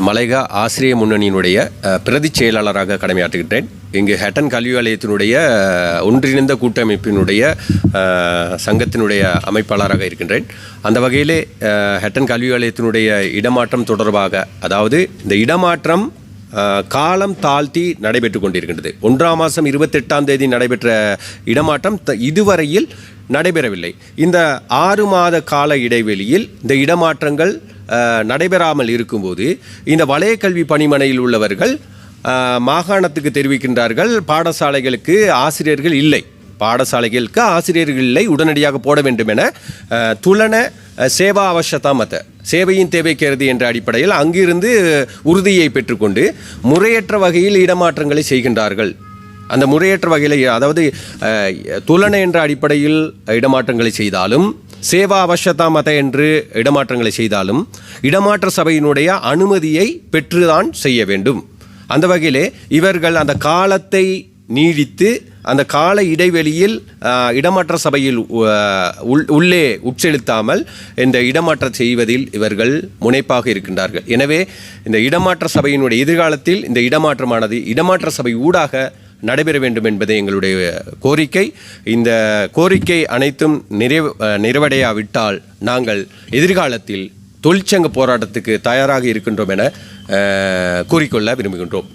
மலைகா ஆசிரிய முன்னணியினுடைய பிரதிச் செயலாளராக கடமையாற்றுகின்றேன். இங்கு ஹட்டன் கல்வி ஆலயத்தினுடைய ஒன்றிணைந்த கூட்டமைப்பினுடைய சங்கத்தினுடைய அமைப்பாளராக இருக்கின்றேன். அந்த வகையிலே அஹ், ஹட்டன் கல்வி ஆலயத்தினுடைய இடமாற்றம் தொடர்பாக அதாவது இந்த இடமாற்றம் காலம் தாழ்த்தி நடைபெற்று கொண்டிருக்கின்றது. ஒன்றாம் மாதம் இருபத்தெட்டாம் தேதி நடைபெற்ற இடமாற்றம் த- இதுவரையில் நடைபெறவில்லை. இந்த ஆறு மாத கால இடைவெளியில் இந்த இடமாற்றங்கள் நடைபெறாமல் இருக்கும்போது இந்த வலயக்கல்வி பணிமனையில் உள்ளவர்கள் மாகாணத்துக்கு தெரிவிக்கின்றார்கள் பாடசாலைகளுக்கு ஆசிரியர்கள் இல்லை. பாடசாலைகளுக்கு ஆசிரியர்கள் இல்லை உடனடியாக போட வேண்டும் என துலன சேவா அவசியதா சேவையின் தேவை கருதி என்ற அடிப்படையில் அங்கிருந்து உறுதியை பெற்றுக்கொண்டு முறையற்ற வகையில் இடமாற்றங்களை செய்கின்றார்கள். அந்த முறையற்ற வகையில் அதாவது துலன என்ற அடிப்படையில் இடமாற்றங்களை செய்தாலும் சேவா அவசியதா மத என்று இடமாற்றங்களை செய்தாலும் இடமாற்ற சபையினுடைய அனுமதியை பெற்றுதான் செய்ய வேண்டும். அந்த வகையிலே இவர்கள் அந்த காலத்தை நீடித்து அந்த கால இடைவெளியில் இடமாற்ற சபையில் உள்ளே உட்செலுத்தாமல் இந்த இடமாற்றம் செய்வதில் இவர்கள் முனைப்பாக இருக்கின்றார்கள். எனவே இந்த இடமாற்ற சபையினுடைய எதிர்காலத்தில் இந்த இடமாற்றமானது இடமாற்ற சபை ஊடாக நடைபெற வேண்டும் என்பதே எங்களுடைய கோரிக்கை. இந்த கோரிக்கை அனைத்தும் நிறைவு நிறைவடையாவிட்டால் நாங்கள் எதிர்காலத்தில் தொழிற்சங்க போராட்டத்துக்கு தயாராக இருக்கின்றோம் என கூறிக்கொள்ள விரும்புகின்றோம்.